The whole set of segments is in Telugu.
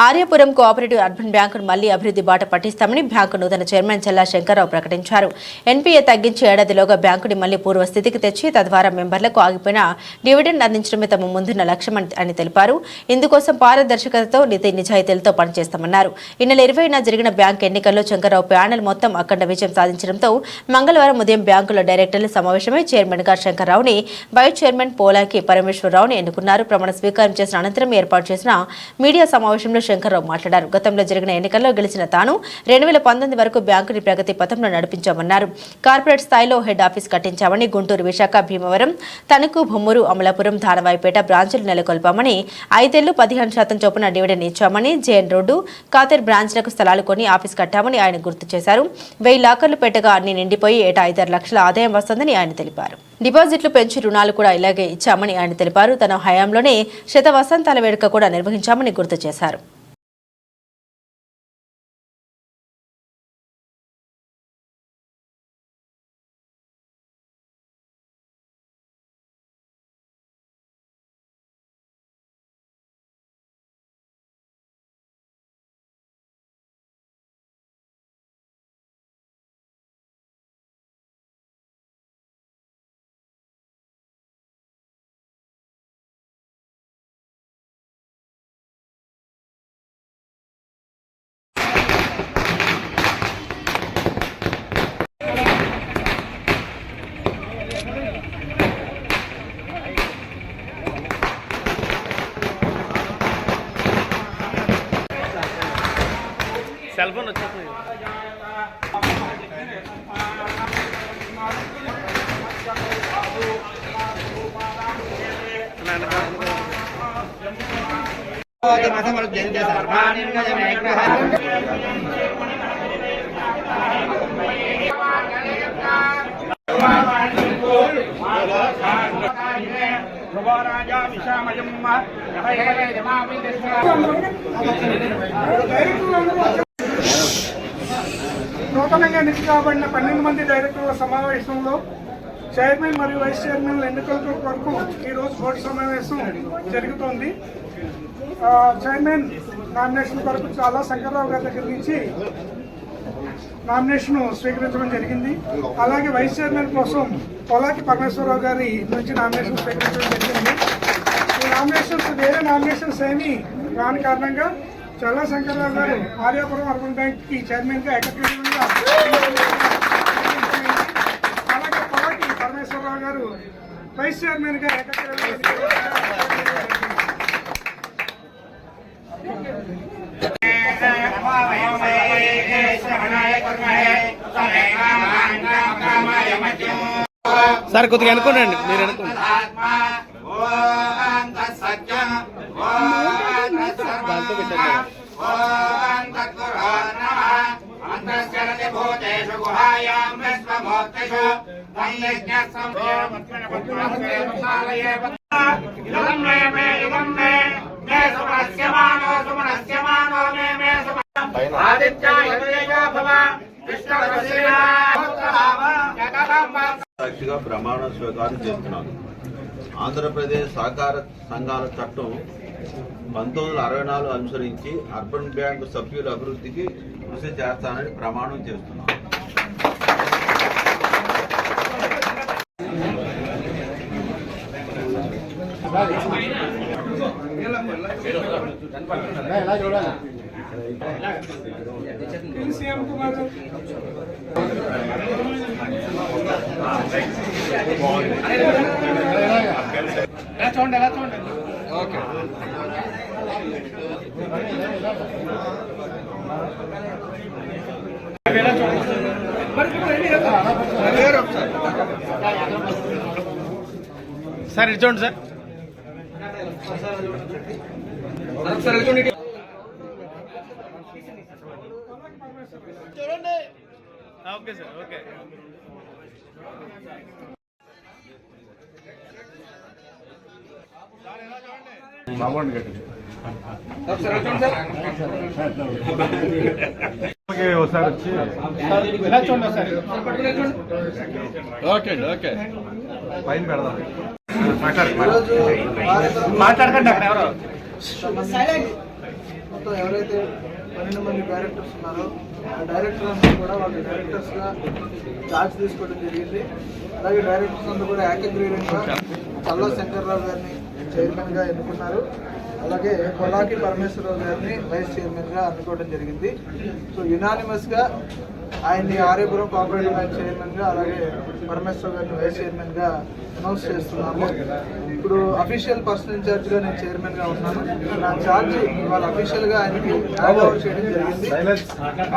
ఆర్యపురం కోఆపరేటివ్ అర్బన్ బ్యాంకును మళ్ళీ అభివృద్ధి బాట పట్టిస్తామని బ్యాంకు నూతన చైర్మన్ చల్లా శంకర్రావు ప్రకటించారు. ఎన్పీఏ తగ్గించి ఏడాదిలోగా బ్యాంకుని మళ్ళీ పూర్వస్థితికి తెచ్చి తద్వారా మెంబర్లకు ఆగిపోయిన డివిడెండ్ అందించడమే తమ ముందున్న లక్ష్యం అని- అని తెలిపారు. ఇందుకోసం పారదర్శకతతో నీతి నిజాయితీలతో పనిచేస్తామన్నారు. ఈ నెల ఇరవైన జరిగిన బ్యాంక్ ఎన్నికల్లో శంకర్రావు ప్యానెల్ మొత్తం అఖండ విజయం సాధించడంతో మంగళవారం ఉదయం బ్యాంకుల డైరెక్టర్ల సమావేశమై చైర్మన్గా శంకర్రావుని వైస్ చైర్మన్ పోలాకి పరమేశ్వరరావుని ఎన్నుకున్నారు. ప్రమాణ స్వీకారం చేసిన అనంతరం ఏర్పాటు చేసిన మీడియా సమావేశంలో శంకర్రావు మాట్లాడారు. గతంలో జరిగిన ఎన్నికల్లో గెలిచిన తాను రెండు వేల పంతొమ్మిది వరకు బ్యాంకుని ప్రగతి పథంలో నడిపించామన్నారు. కార్పొరేట్ స్థాయిలో హెడ్ ఆఫీస్ కట్టించామని గుంటూరు విశాఖ భీమవరం తణుకు బొమ్మూరు అమలాపురం ధానవాయిపేట బ్రాంచులు నెలకొల్పామని ఐదేళ్ళు పదిహేను శాతం చొప్పున డివిడెండ్ ఇచ్చామని జేఎన్ రోడ్డు కాతర్ బ్రాంచ్లకు స్థలాలు కొని ఆఫీస్ కట్టామని ఆయన గుర్తు చేశారు. వెయ్యి లాకర్లు పెట్టగా అన్ని నిండిపోయి ఏటా ఐదారు లక్షల ఆదాయం వస్తుందని ఆయన తెలిపారు. డిపాజిట్లు పెంచి రుణాలు కూడా ఇలాగే ఇచ్చామని ఆయన తెలిపారు. తన హయాంలోనే శత వసంతాల వేడుక కూడా నిర్వహించామని గుర్తు చేశారు. సెల్ ఫోన్ వచ్చేస్తుంది నూతనంగా ఎన్నిక కాబడిన పన్నెండు మంది డైరెక్టర్ల సమావేశంలో చైర్మన్ మరియు వైస్ చైర్మన్ ఎన్నికల కొరకు ఈ రోజు బోర్డు సమావేశం జరుగుతోంది. చైర్మన్ నామినేషన్ కొరకు చాలా శంకర్రావు గారి దగ్గర నుంచి నామినేషన్ స్వీకరించడం జరిగింది. అలాగే వైస్ చైర్మన్ కోసం పొలాకి పరమేశ్వరరావు గారి నుంచి నామినేషన్ స్వీకరించడం జరిగింది. ఈ నామినేషన్స్ వేరే నామినేషన్స్ ఏమీ రాని కారణంగా చల్లా శంకర్రావు గారు ఆర్యాపురం అర్బన్ బ్యాంక్కి చైర్మన్గా ఏకగ్రీవంగా అలాగే పొలాకి పరమేశ్వరరావు గారు వైస్ చైర్మన్గా సార్ కొద్దిగా అనుకోనండి మీరు అనుకోండి. దాంట్లో పెట్టండి. సాక్షిగా ప్రమాణ స్వీకారం చేస్తున్నాను. ఆంధ్రప్రదేశ్ సహకార సంఘాల చట్టం పంతొమ్మిది వందల అరవై నాలుగు అనుసరించి అర్బన్ బ్యాంకు సభ్యుల అభివృద్ధికి కృషి చేస్తానని ప్రమాణం చేస్తున్నాను ఎలా చూడండి. గారు సార్ ఇటు చూడండి సార్ ఆ, ఓకే సార్ ఓకే ఒకసారి వచ్చి. ఓకే అండి ఓకే. పైన పెడదాం. మాట్లాడకండి అక్కడ ఎవరో. మొత్తం ఎవరైతే పన్నెండు మంది డైరెక్టర్స్ ఉన్నారో ఆ డైరెక్టర్ అందరూ కూడా వాళ్ళు డైరెక్టర్స్గా ఛార్జ్ తీసుకోవడం జరిగింది. అలాగే డైరెక్టర్స్ అందరూ కూడా ఏకగ్రీవంగా చల్లా శంకర్రావు గారిని చైర్మన్గా ఎన్నుకున్నారు. అలాగే కొలాకి పరమేశ్వరరావు గారిని వైస్ చైర్మన్గా అందుకోవడం జరిగింది. సో యునానిమస్గా ఆయన్ని ఆర్యపురం కోఆపరేటివ్ బ్యాంక్ చైర్మన్గా అలాగే పరమేశ్వర గారిని వైస్ చైర్మన్గా అనౌన్స్ చేస్తున్నాము. ఇప్పుడు అఫీషియల్ పర్సన్ ఇన్ఛార్జ్గా నేను చైర్మన్గా ఉన్నాను. నా ఛార్జ్ ఇవాళ అఫీషియల్గా ఆయనకి హ్యాండ్ ఓవర్ చేయడం జరిగింది.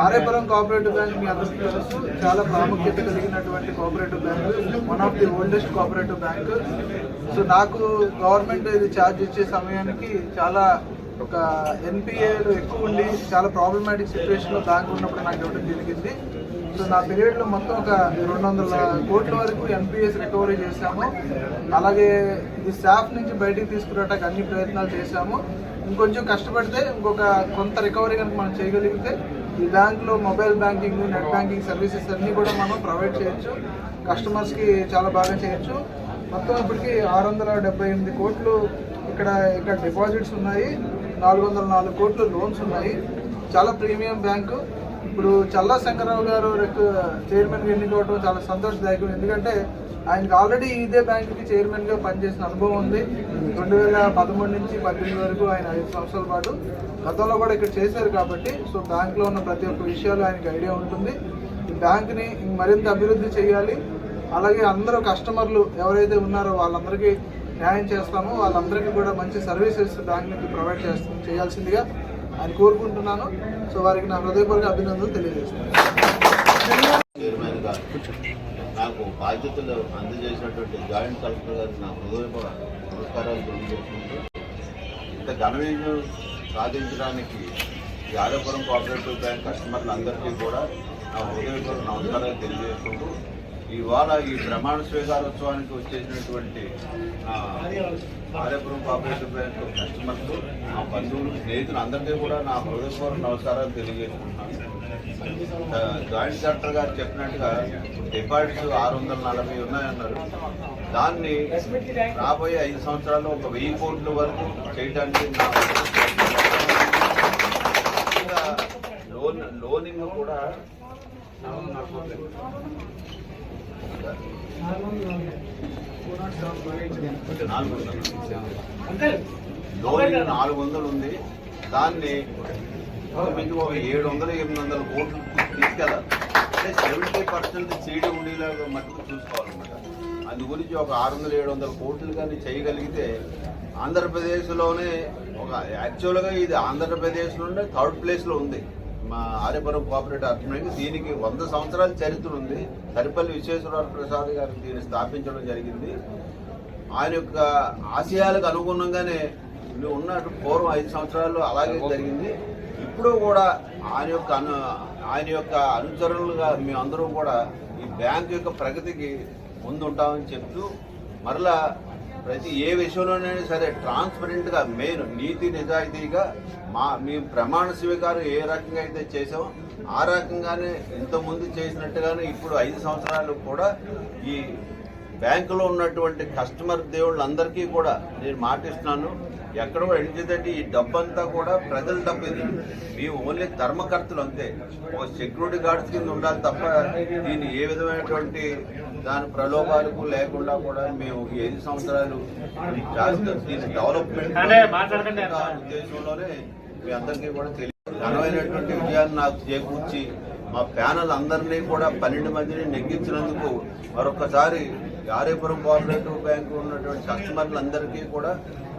ఆర్యపురం కోఆపరేటివ్ బ్యాంక్ మీ అందరికీ తెలుసు చాలా ప్రాముఖ్యత కలిగినటువంటి cooperative bank one of the oldest cooperative bank so నాకు గవర్నమెంట్ ఇది ఛార్జ్ ఇచ్చే సమయానికి చాలా ఒక ఎన్పిఏలు ఎక్కువ ఉండి చాలా ప్రాబ్లమాటిక్ సిచ్యువేషన్లో బ్యాంక్ ఉన్నప్పుడు నాకు ఇవ్వడం జరిగింది. సో నా పీరియడ్లో మొత్తం ఒక రెండు వందల కోట్ల వరకు ఎన్పిఎస్ రికవరీ చేశాము. అలాగే ఇది స్టాఫ్ నుంచి బయటికి తీసుకురావడానికి అన్ని ప్రయత్నాలు చేశాము. ఇంకొంచెం కష్టపడితే ఇంకొక కొంత రికవరీ కనుక మనం చేయగలిగితే ఈ బ్యాంక్లో mobile banking net banking services అన్నీ కూడా మనం ప్రొవైడ్ చేయొచ్చు. కస్టమర్స్కి చాలా బాగా చేయొచ్చు. మొత్తం ఇప్పటికి ఆరు వందల డెబ్బై ఎనిమిది కోట్లు ఇక్కడ ఇక్కడ డిపాజిట్స్ ఉన్నాయి. నాలుగు వందల నాలుగు కోట్లు లోన్స్ ఉన్నాయి. చాలా ప్రీమియం బ్యాంకు. ఇప్పుడు చల్లా శంకరరావు గారు చైర్మన్గా ఎన్నుకోవడం చాలా సంతోషదాయకం. ఎందుకంటే ఆయనకి ఆల్రెడీ ఇదే బ్యాంకుకి చైర్మన్గా పనిచేసిన అనుభవం ఉంది. రెండు వేల పదమూడు నుంచి పద్దెనిమిది వరకు ఆయన ఐదు సంవత్సరాల పాటు గతంలో కూడా ఇక్కడ చేశారు కాబట్టి సో బ్యాంకులో ఉన్న ప్రతి ఒక్క విషయాలు ఆయనకి ఐడియా ఉంటుంది. ఈ బ్యాంకుని మరింత అభివృద్ధి చేయాలి. అలాగే అందరూ కస్టమర్లు ఎవరైతే ఉన్నారో వాళ్ళందరికీ న్యాయం చేస్తాము. వాళ్ళందరికీ కూడా మంచి సర్వీసెస్ బ్యాంక్ నుంచి ప్రొవైడ్ చేస్తాం చేయాల్సిందిగా ఆయన కోరుకుంటున్నాను. సో వారికి నా హృదయపూర్వక అభినందనలు తెలియజేస్తాను నాకు బాధ్యతలు అందజేసినటువంటి జాయింట్ కలెక్టర్ గారికి నా హృదయపూర్వక నమస్కారాలు తెలియజేసుకుంటూ ఇంత ఘన సాధించడానికి యాదవపురం కోఆపరేటివ్ బ్యాంక్ కస్టమర్లందరికీ కూడా నా హృదయపూర్వక నమస్కారాలు తెలియజేసుకుంటూ ఇవాళ ఈ ప్రమాణ స్వీకారోత్సవానికి వచ్చేసినటువంటి ఆ, ఆర్యపురం కోఆపరేటివ్ బ్యాంక్ కస్టమర్స్ నా బంధువులు స్నేహితులు అందరికీ కూడా నా హృదయపూర్వక నమస్కారాలు తెలియజేసుకుంటున్నాను జాయింట్ కలెక్టర్ గారు చెప్పినట్టుగా డిపాజిట్స్ ఆరు వందల నలభై ఉన్నాయన్నారు. దాన్ని రాబోయే ఐదు సంవత్సరాల్లో ఒక వెయ్యి కోట్ల వరకు చేయడానికి నా లోన్ లోనింగ్ కూడా నాలుగు వందలు. నాలుగు వందలు ఉంది. దాన్ని ఇంచుమించు ఒక ఏడు వందల ఎనిమిది వందల కోట్లు తీసుకెళ్ళాలి. అంటే సెవెంటీ పర్సెంట్ సీడీ ఉండేలాగా మట్టుకు చూసుకోవాలన్నమాట. అందు గురించి ఒక ఆరు వందల ఏడు వందల కోట్లు కానీ చేయగలిగితే ఆంధ్రప్రదేశ్లోనే ఒక యాక్చువల్గా ఇది ఆంధ్రప్రదేశ్లోనే థర్డ్ ప్లేస్లో ఉంది. మా ఆర్యపురం కోఆపరేటివ్ అర్థమైంది దీనికి వంద సంవత్సరాల చరిత్ర ఉంది. సరిపల్లి విశ్వేశ్వరరావు ప్రసాద్ గారు దీన్ని స్థాపించడం జరిగింది. ఆయన యొక్క ఆశయాలకు అనుగుణంగానే నువ్వు ఉన్నట్టు పూర్వం ఐదు సంవత్సరాలు అలాగే జరిగింది. ఇప్పుడు కూడా ఆయన యొక్క అను ఆయన యొక్క అనుచరులుగా మేమందరం కూడా ఈ బ్యాంక్ యొక్క ప్రగతికి ముందుంటామని చెప్తూ మరలా ప్రతి ఏ విషయంలోనైనా సరే ట్రాన్స్పరెంట్గా మెయిన్ నీతి నిజాయితీగా మా మేము ప్రమాణ స్వీకారం ఏ రకంగా అయితే చేసామో ఆ రకంగానే ఇంతకుముందు చేసినట్టుగానే ఇప్పుడు ఐదు సంవత్సరాలు కూడా ఈ బ్యాంకులో ఉన్నటువంటి కస్టమర్ దేవుళ్ళందరికీ కూడా నేను మాటిస్తున్నాను ఎక్కడ కూడా ఎందుకంటే ఈ డబ్బు అంతా కూడా ప్రజల డబ్బు ఇది మేము ఓన్లీ ధర్మకర్తలు అంతే. ఒక సెక్యూరిటీ గార్డ్స్ కింద ఉండాలి తప్ప దీన్ని ఏ విధమైనటువంటి దాని ప్రలోభాలకు లేకుండా కూడా మేము ఈ ఐదు సంవత్సరాలు దీని డెవలప్మెంట్ ఉద్దేశంలోనే మీ అందరికీ కూడా తెలియదు ఘనమైనటువంటి విజయాన్ని నాకు చేకూర్చి మా ప్యానల్ అందరినీ కూడా పన్నెండు మందిని నెగ్గించినందుకు మరొకసారి ఆర్యపురం కోఆపరేటివ్ బ్యాంకు ఉన్నటువంటి కస్టమర్లందరికీ కూడా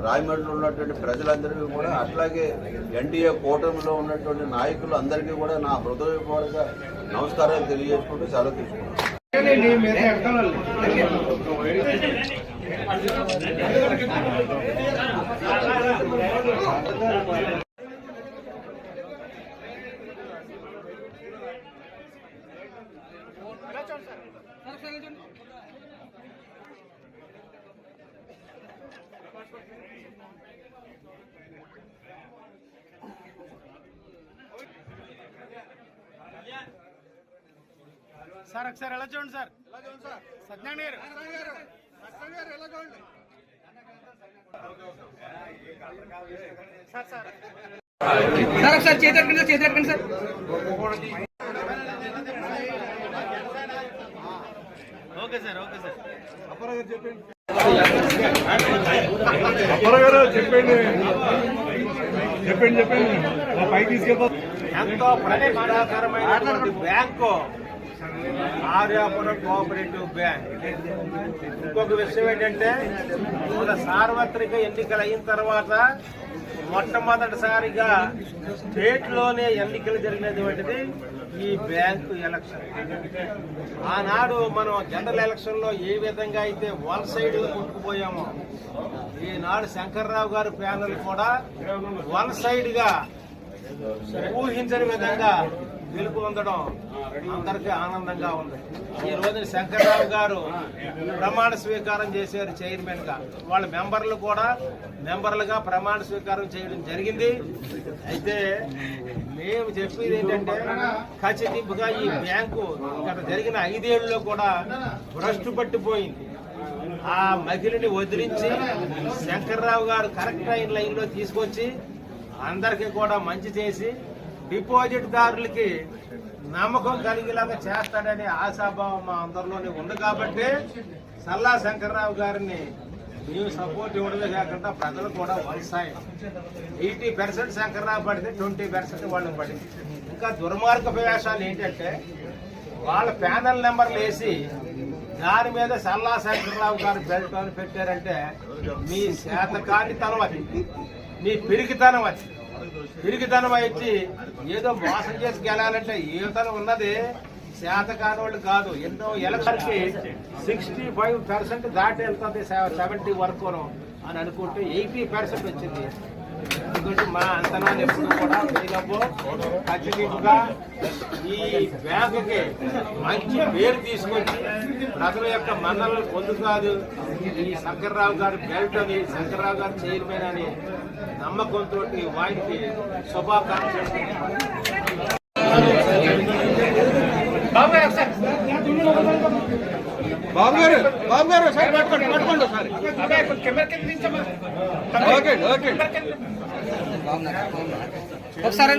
రాయమండ్రిలో ఉన్నటువంటి ప్రజలందరికీ కూడా అట్లాగే ఎన్డీఏ కూటమిలో ఉన్నటువంటి నాయకులు అందరికీ కూడా నా హృదయపూర్వక నమస్కారాలు తెలియజేసుకుంటూ సెలవు తీసుకున్నాను సార్ ఒకసారి ఎలా చూడండి సార్? సత్యనారాయణ గారు. Sir sir. సార్ ఒకసారి చేతి ఎత్తుకండి sir okay sir. Okay sir Apparao చెప్పండి చెప్పండి చెప్పండి. మా పైకి తీసుకెళ్ళిపో ఎంతో ప్రతిష్టాకరమైనటువంటి బ్యాంకు ఆర్యాపురం కోఆపరేటివ్ బ్యాంక్. ఇంకొక విషయం ఏంటంటే మన సార్వత్రిక ఎన్నికలు అయిన తర్వాత మొట్టమొదటిసారిగా స్టేట్లోనే ఎన్నికలు జరిగినటువంటిది ఈ బ్యాంకు ఎలక్షన్. ఆనాడు మనం జనరల్ ఎలక్షన్లో ఏ విధంగా అయితే వన్ సైడ్ కొట్టుకుపోయామో ఈనాడు శంకర్రావు గారి ప్యానల్ కూడా వన్ సైడ్గా ఊహించని విధంగా గెలుపు పొందడం అందరికీ ఆనందంగా ఉంది. ఈ రోజున శంకర్రావు గారు ప్రమాణ స్వీకారం చేశారు చైర్మన్గా. వాళ్ళ మెంబర్లు కూడా మెంబర్లుగా ప్రమాణ స్వీకారం చేయడం జరిగింది. అయితే మేము చెప్పేది ఏంటంటే ఖచ్చితంగా ఈ బ్యాంకు ఇక్కడ జరిగిన ఐదేళ్ళలో కూడా భ్రష్టు పట్టిపోయింది. ఆ మహిళని వదిలించి శంకర్రావు గారు కరెక్ట్ అయిన లైన్లో తీసుకొచ్చి అందరికీ కూడా మంచి చేసి డిపాజిట్ దారులకి నమ్మకం కలిగేలాగా చేస్తాడనే ఆశాభావం మా అందరిలోనే ఉంది కాబట్టి సల్లా శంకర్రావు గారిని మేము సపోర్ట్ ఇవ్వడమే కాకుండా ప్రజలు కూడా వలసాయి. ఎయిటీ పర్సెంట్ శంకర్రావు పడితే ట్వంటీ పర్సెంట్ వాళ్ళకి పడింది. ఇంకా దుర్మార్గ వేషాలు ఏంటంటే వాళ్ళ ప్యానల్ నెంబర్లు వేసి దాని మీద సల్లా శంకర్రావు గారు బెల్ట్ అని పెట్టారంటే మీ శాతకానితనం అది మీ పిరికితనం అది. పిరికితనం అయితే ఏదో మోసం చేసి గెలాలంటే ఏతనం ఉన్నది? శాతకాని కాదు ఎన్నో ఎలక్షన్కి సిక్స్టీ ఫైవ్ పర్సెంట్ దాటి వెళ్తుంది సెవెంటీ వరకు అని అనుకుంటే ఎయిటీ పర్సెంట్ వచ్చింది. ఎందుకంటే మా అంతనా ఎప్పుడు కూడా ఖచ్చితంగా ఈ బ్యాంకుకి మంచి పేరు తీసుకొచ్చి ప్రజల యొక్క మన్నలను పొందుతాదు ఈ శంకర్రావు గారు బెల్ట్ అని శంకర్రావు గారు చైర్మన్ అని నమ్మకంతో వారికి శుభాకాంక్షలు. బాబు గారు బాబు గారు సైడ్ పట్టుకోండి పట్టుకోండి ఒకసారి. Okay okay. ఒకసారి.